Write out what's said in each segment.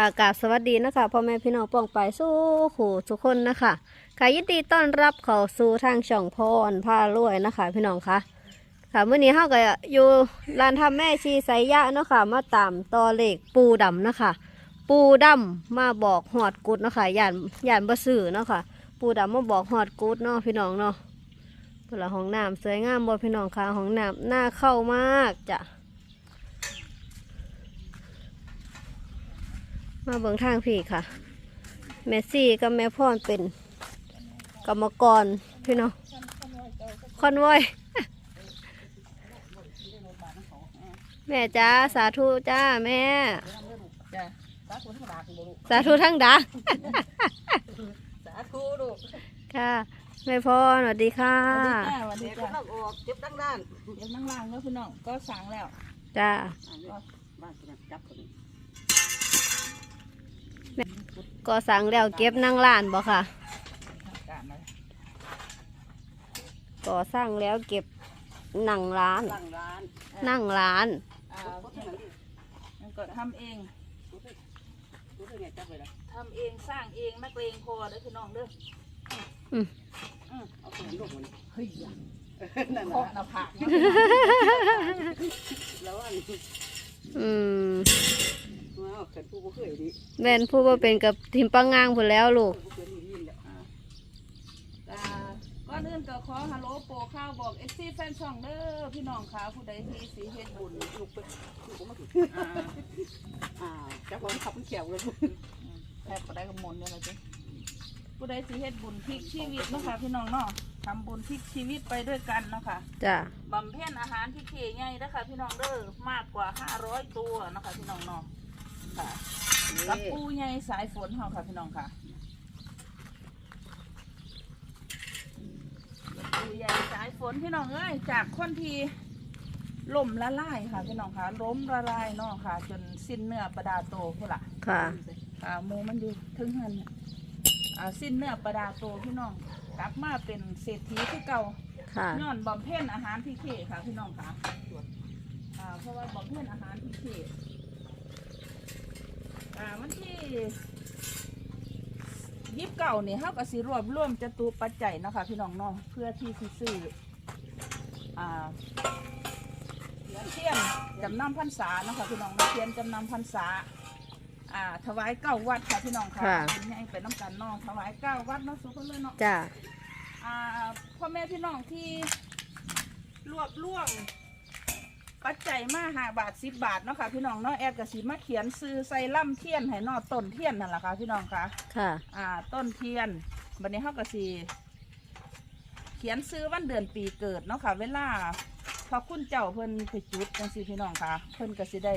ค่ะกราบสวัสดีนะคะพ่อแม่พี่น้องป้องไปสู้ขู่ทุกคนนะคะค่ะยินดีต้อนรับเข้าสู่ทางช่องพรผ้ารวยนะคะ พี่น้องคะค่ะเมื่อนี้เฮาก็อยู่ร้านทำแม่ชีไสยะเนาะค่ะมาตามตอเลขปูดำนะคะ ปูดำมาบอกหอดกุดเนาะค่ะย่านย่านบ่ซื้อเนาะค่ะ ปูดำมาบอกหอดกุดเนาะพี่น้องเนาะเพื่อห้องน้ำสวยงามบ่พี่น้องค่ะห้องน้ำน่าเข้ามากจ้ะ มาเบิ่งทางพี่ค่ะ แม่ซี่กับแม่พ่อนเป็นกรรมกรพี่น้องคอนวอยแม่จ้าสาธุจ้าแม่จ้ะสาธุทั้งหลายลูกสาธุทั้งดาสาธุลูกค่ะแม่พ่อสวัสดีค่ะสวัสดีเด็กจ้ะก็ต้องออกเจ็บดังด้านเดี๋ยวนั่งล่างแล้วพี่น้องก็สั่งแล้วจ้าบ้านคนนั้นจับคนนี้ ก็สั่งแล้วเก็บนั่งร้านบ่ค่ะทำการมาก็สั่งแล้วเก็บนั่งร้านตั้งร้านนั่งร้านอ่าก็ที่มันนี่มันก็ทำเองรู้สึกรู้สึกไงจับเลยนะทำเองสร้างเองนักเลงพอเด้อพี่น้องเด้ออืมอืมเอาคนลูกมันเฮ้ยอย่านั่นเคาะหนะน้าผากแล้วอันนี้อืม ว้าวเกิดผู้บ่เคยดิแม่นผู้ว่าเป็นกับทีมปังงางผลแล้วลูก ผู้เคยนี่ยินแหละอ่าก่อนอื่นก็ขอฮัลโหลโปรข้าวบอกเอซีแฟนช่องเด้อพี่น้องค่ะผู้ใดที่สีเฮ็ดบุญลูกไปลูกก็มาถึงอ่าอ่าจับผมขับมันเขียวเลยแทบก็ได้กระมนเนี่ยเลยจ้ะผู้ใดสิเฮ็ดบุญพลิกชีวิตเนาะคะพี่น้องเนาะทำบุญพลิกชีวิตไปด้วยกันเนาะค่ะ จ้าบำเพ็ญอาหารที่เขใหญ่นะคะพี่น้องเด้อมากกว่า 500 ตัวเนาะคะพี่น้องเนาะ ค่ะกับปูใหญ่สายฝนเฮาค่ะพี่น้องค่ะปูใหญ่สายฝนพี่น้องเอ้ยจากคนที่ล่มละลายค่ะพี่น้องค่ะล้มละลายเนาะค่ะ จนสิ้นเนื้อประดาโตพุ่นละค่ะอ่าหมูมันอยู่ถึงหันเนี่ยอ่าสิ้นเนื้อประดาโตพี่น้องกลับมาเป็นเศรษฐีที่เก่าค่ะย้อนบำเพ็ญอาหารพิเศษค่ะพี่น้องค่ะอ่าเพราะว่าบำเพ็ญอาหารพิเศษ อ่าวันที่ยิบเก่าเนี่ยเขาก็สิรวบรวมจตุปัจจัยเนาะคะพี่น้องเนาะเพื่อที่สิซื้ออ่าเทียนจำนำพรรษาเนาะคะพี่น้องเนาะเทียนจำนำพรรษาอ่าถวายเก้าวัดค่ะพี่น้องค่ะค่ะคุณให้ไปน้ำกันเนาะถวายเก้าวัดเนาะสุขเลยเนาะ จ้า อ่าพ่อแม่พี่น้องที่รวบรวม ปัจจัยมาหาบาทสิบบาทเนาะค่ะพี่น้องเนาะแอดกสิมาเขียนซื้อใส่ล่ำเทียนให้เนอต้นเทียนนั่นแหละค่ะพี่น้องค่ะ ค่ะ อ่า ต้นเทียนบัดนี้เขากสิเขียนซื้อวันเดือนปีเกิดเนาะค่ะ เวลาพอคุณเจ้าเพิ่นไปจุดจังซี่พี่น้องค่ะ เพิ่นก็สิได้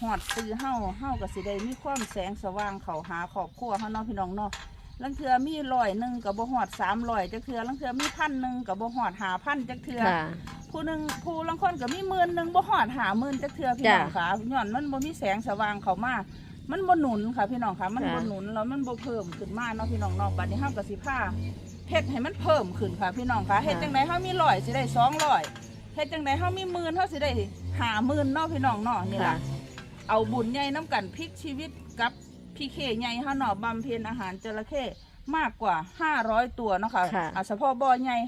หอดซื้อเฮาเฮาก็สิได้มีความแสงสว่างเขาหาครอบครัวเฮาเนาะพี่น้องเนาะลังเทือมีร้อยหนึ่งกับบ่หอดสามร้อยจักเทือลังเทือมีพันหนึ่งกับบ่หอดหาพันจักเทือค่ะ ผู้หนึ่งผู้ลังคนกับมีหมื่นหนึ่งบ่หอดหาหมื่นจักเทือพี่น้องค่ะย้อนมันบ่มีแสงสว่างเข้ามามันบ่หนุนค่ะพี่น้องค่ะ มันบ่ค่ะหนุนแล้วมันบ่เพิ่มขึ้นมาเนาะพี่น้องเนาะบัดนี้เฮาก็สิพาเฮ็ดให้มันเพิ่มขึ้นค่ะพี่น้องค่ะเฮ็ดจังไดเฮามีร้อยสิได้สองร้อยเฮ็ดจังไดเฮามีหมื่นเฮาสิได้หาหมื่นเนาะพี่น้องเนาะนี่ค่ะล่ะเอาบุญใหญ่น้ำกันพลิกชีวิตกับพี่เคใหญ่ฮะเนาะบำเพ็ญอาหารจระเข้มากกว่า500ตัวเนาะค่ะค่ะอาเฉพาะบ่อใหญ่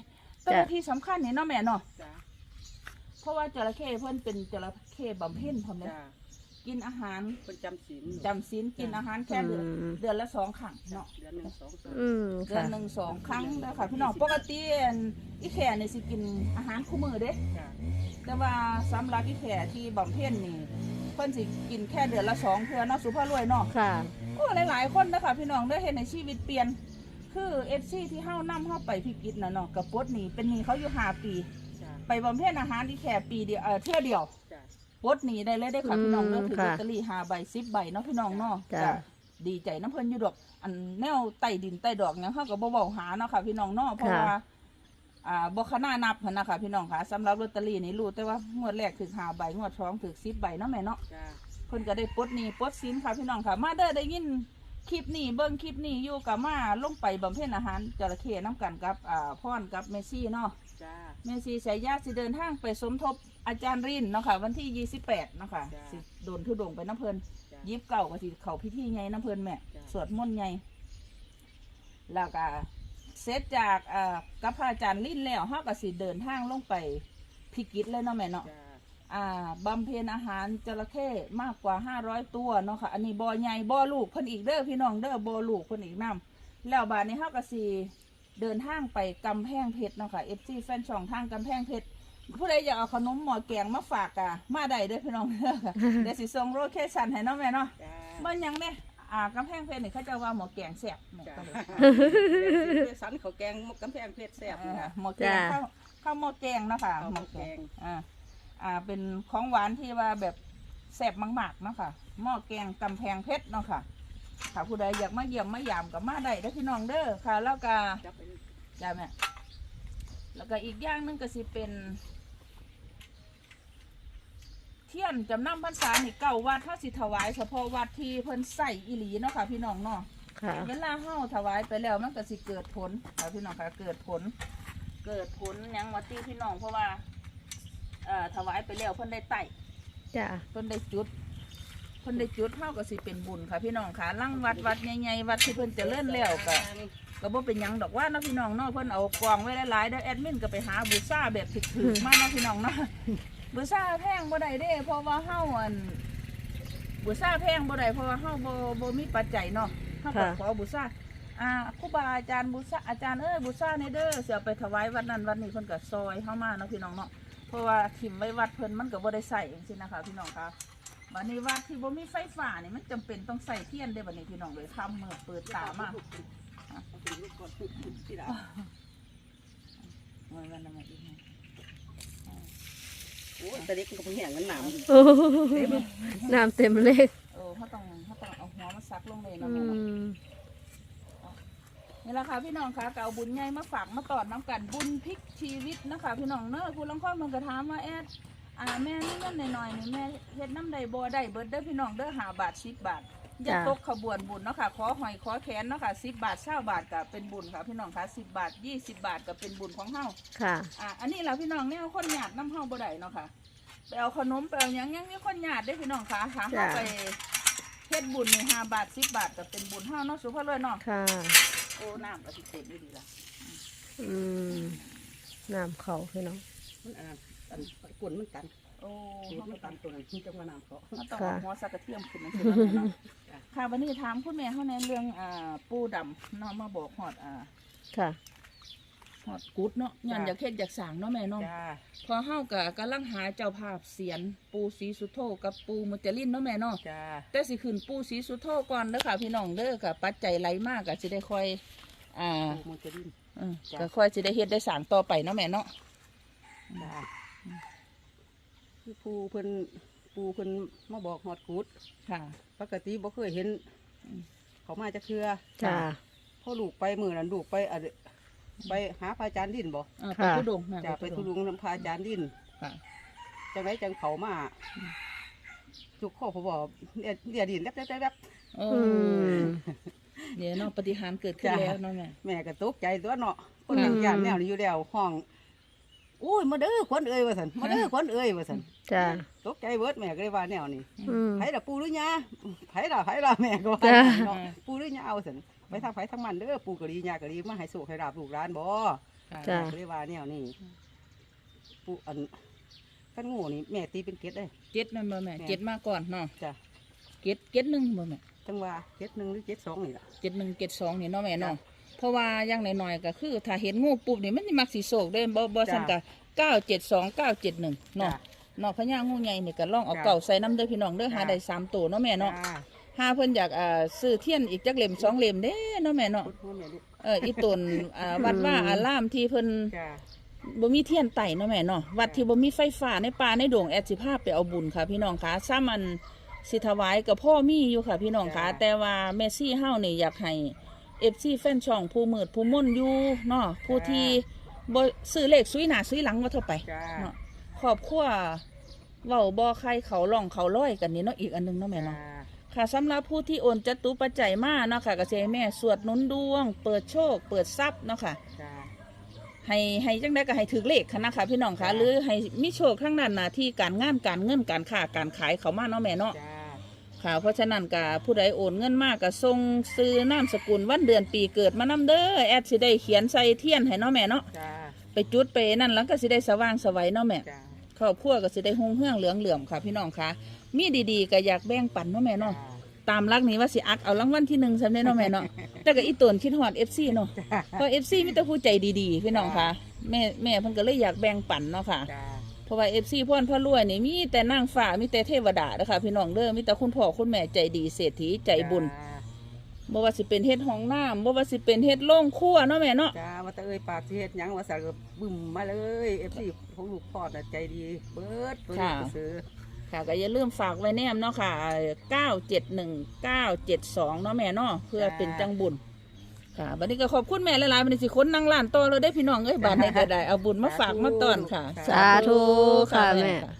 แต่จ้ะที่สำคัญนี่เนาะแม่เนาะจ้า เพราะว่าจระเข้เพิ่นเป็นจระเข้บำเพ็ญพร้อมเนี่ยจ้ากินอาหารคนจำศีลจำศีลกินอาหารแค่เดือนอืม เดือนละสองครั้งเนาะเดือนหนึ่งสองสามอืมเดือนค่ะหนึ่งสองครั้งแล้วค่ะพี่น้องปกติอันอีแค่นี่สิกินอาหารคู่มือเด้ จ้าแต่ว่าสำหรับอีแค่ที่บำเพ็ญนี่เพิ่นสิกินแค่เดือนละสองเทื่อเนาะสุภาพรวยเนาะ ค่ะ โอ้หลาย ๆ คนนะคะพี่น้องได้เห็นในชีวิตเปลี่ยน คือเอฟซีที่เฮ้านํเฮ้าไปพิกิจนะเนาะกับปลดหนีเป็นหนีเขาอยู่ห้าปีจ้า ไปบำเพ็ญอาหารที่แค่ปีเดียวเออเที่ยวเดียวจ้าปลดหนีได้เลยได้อค่ะพี่น้องเนาะอืมถือค่ะลอตเตอรี่ห้าใบสิบใบเนาะพี่น้องเนาะจ้ะก็ดีใจน้ำเพิ่นอยู่ดอก อันแนวไต่ดินไต่ดอกเนี่ยเขาก็บ่เบาหาเนาะค่ะ พี่น้องเนาะเพราะว่าอ่าบ่ขนานับหั้นนะคะพี่น้องค่ะสำหรับลอตเตอรี่นี่รู้แต่ว่างวดแรกถึงห้าใบงวดสองถึงสิบใบเนาะแม่เนาะ จ้าเพิ่นก็ได้ปลดหนี้ปลดสินค่ะพี่น้องค่ะ มาเด้อได้ยินคลิปนี้เบิ่งคลิปนี้อยู่กับมาลงไปบำเพ็ญอาหารจระเข้น้ำกันกับอ่าพ่อนกับเมซี่เนาะ จ้าเมซี่สายญาติสิเดินทางไปสมทบอาจารย์รินเนาะค่ะ วันที่28เนาะค่ะจ้ะ สิโดนทุดงไปน้ำเพิ่นจ้า ยิบเก่าก็สิเขาพิธีใหญ่น้ำเพิ่นแม่ จ้ะ สวดมนต์ใหญ่แล้วก็เสร็จจากเอ่อกับพระอาจารย์ลิ้นแล้วเฮาก็สิเดินทางลงไปพิกิจเลยเนาะแม่เนาะ จ้าอ่าบำเพ็ญอาหารจระเข้มากกว่า500ตัวเนาะค่ะ อันนี้บ่อใหญ่บ่อลูกเพิ่นอีกเด้อพี่น้องเด้อบ่อลูกเพิ่นอีกนํแล้วบาดนี้เฮาก็สิ เดินทางไปกำแพงเพชรเนาะค่ะ FC แฟนช่องทางกำแพงเพชรผู้ใดอยากเอาขนมหมอแกงมาฝากอะมาได้เด้อพี่น้องเด้อค่ะ เดี๋ยวสิส่งโลเคชั่นให้เนาะแม่เนาะจ้าบ่หยังเด้อ่ากำแพงเพชรนี่เขาเจะว่าหมอแกงแซ่บแม่จ้าก็เลย เดี๋ยวสันเขาวแกงกำแพงเพชรแซ่บอ่านะหมอแกงข้าวข้าวหมอแกงเนาะค่ะข้าวหม้อแกง อ่าอ่าเป็นของหวานที่ว่าแบบแซ่บมากๆเนาะค่ะหม้อแกงกำแพงเพชรเนาะค่ะ ถ้าผู้ใดอยากมาเยี่ยมมายามกับมาได้เด้อพี่น้องเด้อค่ะ แล้วก็จับไปเลยจ้าแม่แล้วก็อีกอย่างหนึงก็สิเป็น เทียนจำนำพรรษานี่เก้าวัดเท่าสิถวายเฉพาะวัดที่เพิ่นใส่อีหลีเนาะค่ะพี่น้องเนาะ ค่ะ เวลาเฮาถวายไปแล้วมันก็สิเกิดผลค่ะพี่น้องค่ะเกิดผล เกิดผลหยังวัตีพี่น้องเพราะว่าเอ่อถวายไปแล้วเพิ่นได้ไต่จ้าเพิ่นได้จุด เพิ่นได้จุดเฮาก็สิเป็นบุญค่ะ พี่น้องค่ะลังวัดวัดใหญ่ๆวัดที่เพิ่นเจริญแล้วก็ก็บ่เป็นหยังดอกว่าเนาะพี่น้องเนาะเพิ่นเอากองไว้หลายๆเด้อแอดมินก็ไปหาบูชาแบบถึกๆมาเนาะพี่น้องเนาะบูชาแพงบ่ได้เด้เพราะว่าเฮาอันบูชาแพงบ่ได้เพราะว่าเฮาบ่บ่มีปัจจัยเนาะเฮาก็ขอบูชาอ่าครูบาอาจารย์บูชาอาจารย์เอ้ยบูชาในเด้อเสียไปถวายวัดนั้นวัดนี้เพิ่นก็ซอยเฮามาเนาะพี่น้องเนาะเพราะว่าทิ่มไว้วัดเพิ่นมันก็บ่ได้ใส่จังซี่นะคะพี่น้องคะ บัดนี้วัดที่บ่มีไฟฟ้านี่มันจำเป็นต้องใส่เทียนเด้บัดนี้พี่น้องเลยค่ำเมื่อเปิดตามาเอาถึงลูกก่อนที่ดามันมันมันอีกนะโอ้ยแต่เด็กมันก็เพิ่งแห้งกันหนามโอ้โหน้ำเต็มเลขเออเขาต้องเขาต้องเอาหัวมาซักลงเลยอืเนาะแม่เนาะ มนี่แหละค่ะพี่น้องคะก็เอาบุญใหญ่มาฝากมาตอดน้ำกันบุญพลิกชีวิตนะคะพี่น้องเนอะคุณลังข้อมันก็ถามว่าแอด อ่าแม่นี่เงินหน่อยๆนี่แม่เฮ็ดน้ำใดบ่ได้เบิดเด้อพี่น้องเด้อหาบาทสิบบาทอย่าตกขบวนบุญเนาะค่ะขอหอยขอแขนเนาะค่ะสิบบาทเช้าบาทก็เป็นบุญค่ะพี่น้องคะสิบบาทยี่สิบบาทก็เป็นบุญของเฮา ค่ะ อ่าอันนี้เราพี่น้องเนี่ยคนหยาดน้ำเฮาบ่ได้เนาะค่ะไปเอาขนมไปเอาหยังยังมีคนหยาดได้อพี่น้องคะหาเฮาจ้ะ ไปเฮ็ดบุญนี่ห้าบาทสิบบาทก็เป็นบุญเฮาเนาะสุภาพเลยเนาะค่ะโอ้น้ำก็สิเต็มอยู่ดีละอืมน้ำเขาพี่น้องมันอัน นั้นอันกวนมันกันโอ้สูตเฮารก็มันต้กัอนงตัวนั้นที่จังหวะน้ำเขาเราต้องค่ะเอาหัวสักกระเทียมขึ้นมาสิเนาะค่ะวันนี้ถามคุณแม่เขาในเรื่องอ่าปูดำเนาะมาบอกฮอดอ่าค่ะฮอดกุดเนาะย้อนอยากเฮ็ดอยากสร้างเนาะแม่เนาะจ้าพอเฮาก็กำลังหาเจ้าภาพเสียนปูศรีสุโธกับปูมุจลินเนาะแม่เนาะ จ้าแต่สิขึ้นปูศรีสุโธก่อนเด้อค่ะพี่น้องเด้อค่ะปัจจัยไหลมากก็สิได้ค่อย อ่าโอ้มันจะดิ้นอืมจ้ะ ก็ค่อยสิได้เฮ็ดได้สร้างต่อไปเนาะแม่เนาะ จ้า คือปูเพิ่นปูเพิ่นมาบอกฮอดกูดค่ะ ปกติบ่เคยเห็นอืมเขามาจะเคือจ้าพ่อลูกไปมือนั้นลูกไปอะไปหาพระอาจารย์ดินบ่อ่าไปค่ะ ทุดงค์แม่จะไปทุลุงน้ำพระอาจารย์ดินค่ะ จังไรจังเขามาจุกข้อผมบอกเรียเรียดินแป๊บแป๊บแป๊บแป๊บ โอ้อืม เดี๋ยวเนาะปฏิหารย์เกิดขึ้นจ้ะ แล้วเนาะแม่ แม่ก็ตกใจตัวเนาะคนอืมยังยานแนวนี้อยู่แล้วห้อง อุ้ยมาเด้อขวัญเอ้ยว่าสันมาเด้อขวัญเอ้ยว่าสันจ้า ตกใจเบิดแม่ก็เลยว่าแนวนี้อืม ไผละปูหรือยาไผละไผละแม่ก็ว่าจ้ะ เนาะปูหรือยาเอาสันไปทางไผทางมันเด้อปูกะลียากะลีมาให้สุขให้ราบลูกร้านบ่จ้ะ ก็เลยว่าแนวนี้ปูอันกันงูนี่แม่ตีเป็นเกล็ดเลยเจ็ดนั่นบ่แม่แม่ เจ็ดมาก่อนเนาะจ้ะเจ็ดเจ็ดหนึ่งบ่แม่จังว่าเกล็ดหนึ่งหรือเกล็ดสองนี่ล่ะ เจ็ดหนึ่งเจ็ดสองนี่เนาะแม่เนาะจ้ะ เพราะว่าอย่างน้อยๆก็คือถ้าเห็นงูปุ๊บนี่มันสิมักสีโศกเด้บ่บ่จ้ะซั่นก็เก้าเจ็ดสองเก้าเจ็ดหนึ่งเนาะจ้ะเนาะพญางูใหญ่นี่ก็ลองเอาจ้ะเก่าใส่น้ำเด้อพี่น้องเด้อจ้ะหาได้สามตัวเนาะแม่เนาะจ้าหาเพิ่นอยากอ่าซื้อเทียนอีกจักเล่มสองเล่มเด้เนาะแม่เนาะพุทธแม่ลูกเอออีตนอ่าวัดว่าอารามที่เพิ่นจ้าบ่มีเทียนไต่เนาะแม่เนาะวัดที่บ่มีไฟฟ้าในป่าในดงแอดสิพาไปเอาบุญค่ะ พี่น้องคะซ้ำอันสิถวายกับพ่อมีอยู่ค่ะ พี่น้องคะแต่ว่าแม่ซี่เฮานี่อยากให้ FC แฟนช่องผู้มืดผู้ม่นอยู่เนาะผู้ที่บ่ซื้อเลขซุยหน้าซุยหลังว่าเท่าไปจ้า เนาะครอบครัวเว้าบ่ใครเขาล่องเขาร้อยกันนี่เนาะอีกอันหนึงเนาะแม่เนาะ ค่ะสำหรับผู้ที่โอนจตุปัจจัยมาเนาะค่ะก็จะให้แม่สวดหนุนดวง เปิดโชค เปิดทรัพย์เนาะค่ะ จ้า ให้ให้จังได้ก็ให้ถือเลขค่ะนะคะพี่น้องค่ะจ้ะหรือให้มีโชคข้างนั้นหน้าที่การงานการเงินการค้าการขายเขามาเนาะแม่เนาะจ้า ค่ะ เพราะฉะนั้นก็ผู้ใดโอนเงินมากก็ส่งซื้อนามสกุลวันเดือนปีเกิดมานำเด้อแอดสิได้เขียนใส่เทียนให้เนาะแม่เนาะจ้าไปจุดไปนั่นแล้วก็สิได้สว่างสวัยเนาะแม่จ้าครอบครัวก็สิได้หงเฮืองเหลืองเหลื่อมค่ะ พี่น้องค่ะ มีดีๆก็อยากแบ่งปันเนาะแม่เนาะตามรักนี้ว่าสิอักเอารางวัลที่หนึ่งสำเร็จเนาะแม่เนาะแต่ก็อีตนคิดฮอด FC เนาะจ้าเพราะ FC มีแต่ผู้ใจดีๆ พี่น้องค่ะแม่แม่เพิ่นก็เลยอยากแบ่งปันเนาะค่ะ จ้าเพ ราะว่า FC พ่อนพ่อรวยนี่มีแต่นางฟ้ามีแต่เทวดาเด้อค่ะพี่น้องเด้อมีแต่คุณพ่อคุณแม่ใจดีเศรษฐีใจบุญบ่ว่าสิเป็นเฮ็ดห้องน้ำบ่ว่าสิเป็นเฮ็ดโรงครัวเนาะแม่เนาะจ้าว่าแต่เอ้ยปากสิเฮ็ดหยังว่าสักบึ้มมาเลยเอฟซีของลูกพอดน่ะใจดี เบิดตัวนี้ก็ซื้อค่ะก็อย่าลืมฝากไว้แนมเนาะค่ะ 971 972 เนาะแม่เนาะเพื่อเป็นจังบุญ ค่ะบัดนี้ก็ขอบคุณแม่หลายๆบัดนี้สิคนนั่งร้านต่อเลยได้อพี่น้องเอ้ยบัดนี้ก็ได้เอาบุญมาฝากมาต้อนค่ะ สาธุค่ะแม่ค่ะ